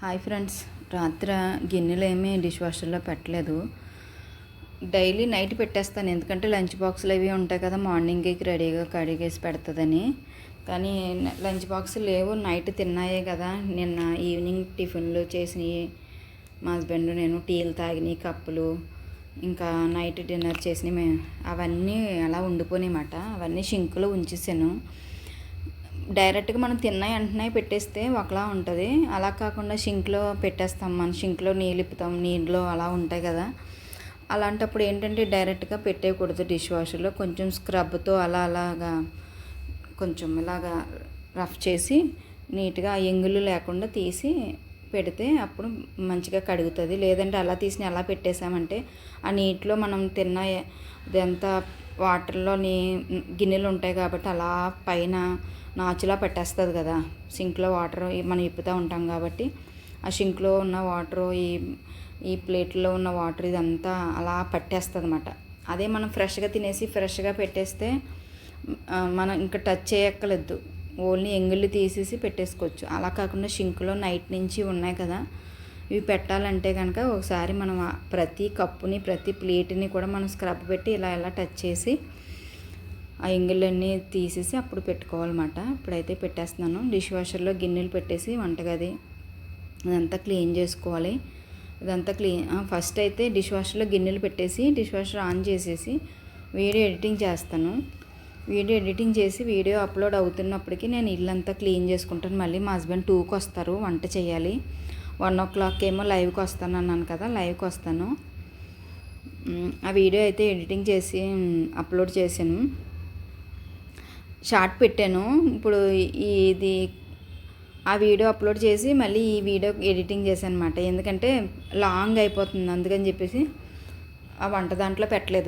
Hi friends. రాత్రి గిన్నెలు ఏమీ డిష్ వాషర్లో పెట్టలేదు. డైలీ నైట్ పెట్టేస్తాను. ఎందుకంటే లంచ్ బాక్సులు అవి ఉంటాయి కదా మార్నింగ్కి రెడీగా కడిగేసి పెడుతుందని. కానీ లంచ్ బాక్స్ లేవు. నైట్ తిన్నాయే కదా. నిన్న ఈవినింగ్ టిఫిన్లు చేసినవి మా హస్బెండ్ నేను టీలు తాగినవి కప్పులు. ఇంకా నైట్ డిన్నర్ చేసినవి అవన్నీ అలా ఉండిపోయినాయన్నమాట అవన్నీ షింకులో ఉంచేసాను. డైరెక్ట్గా మనం తిన్నాయి అంటున్నాయి పెట్టేస్తే ఒకలా ఉంటుంది. అలా కాకుండా షింక్లో పెట్టేస్తాం మనం. షింక్లో నీళ్ళు ఇప్పుతాం. నీళ్ళు అలా ఉంటాయి కదా. అలాంటప్పుడు ఏంటంటే డైరెక్ట్గా పెట్టేయకూడదు డిష్ వాషర్లో. కొంచెం స్క్రబ్తో అలా అలాగా కొంచెం ఇలాగా రఫ్ చేసి నీట్గా ఎంగులు లేకుండా తీసి పెడితే అప్పుడు మంచిగా కడుగుతుంది. లేదంటే అలా తీసిన అలా పెట్టేసామంటే ఆ నీటిలో మనం తిన్న ఇదంతా వాటర్లోని గిన్నెలు ఉంటాయి కాబట్టి అలా పైన నాచులా పెట్టేస్తుంది కదా. సింక్లో వాటర్ మనం ఇప్పుతూ ఉంటాం కాబట్టి ఆ సింక్లో ఉన్న వాటర్ ఈ ఈ ప్లేట్లో ఉన్న వాటర్ ఇదంతా అలా పట్టేస్తుంది అనమాట అదే మనం ఫ్రెష్గా తినేసి ఫ్రెష్గా పెట్టేస్తే మనం ఇంకా టచ్ చేయక్కర్లేదు. ఓన్లీ ఎంగిళ్ళు తీసేసి పెట్టేసుకోవచ్చు. అలా కాకుండా షింక్లో నైట్ నుంచి ఉన్నాయి కదా ఇవి పెట్టాలంటే కనుక ఒకసారి మనం ప్రతి కప్పుని ప్రతి ప్లేట్ని కూడా మనం స్క్రబ్ పెట్టి ఇలా ఇలా టచ్ చేసి ఆ ఎంగిళ్ళన్నీ తీసేసి అప్పుడు పెట్టుకోవాలన్నమాట. ఇప్పుడైతే పెట్టేస్తున్నాను. డిష్ వాషర్లో గిన్నెలు పెట్టేసి వంటగది ఇదంతా క్లీన్ చేసుకోవాలి. ఇదంతా క్లీన్ ఫస్ట్ అయితే డిష్ వాషర్లో గిన్నెలు పెట్టేసి డిష్ వాషర్ ఆన్ చేసేసి వీడియో ఎడిటింగ్ చేస్తాను. వీడియో ఎడిటింగ్ చేసి వీడియో అప్లోడ్ అవుతున్నప్పటికీ నేను ఇల్లంతా క్లీన్ చేసుకుంటాను. మళ్ళీ మా హస్బెండ్ టూకి వస్తారు వంట చేయాలి. వన్ ఓ క్లాక్ ఏమో లైవ్కి వస్తాను అన్నాను కదా లైవ్కి వస్తాను. ఆ వీడియో అయితే ఎడిటింగ్ చేసి అప్లోడ్ చేశాను. షార్ట్ పెట్టాను. ఇప్పుడు ఇది ఆ వీడియో అప్లోడ్ చేసి మళ్ళీ ఈ వీడియో ఎడిటింగ్ చేశాను అనమాట ఎందుకంటే లాంగ్ అయిపోతుంది అందుకని చెప్పేసి ఆ వంట దాంట్లో పెట్టలేదు.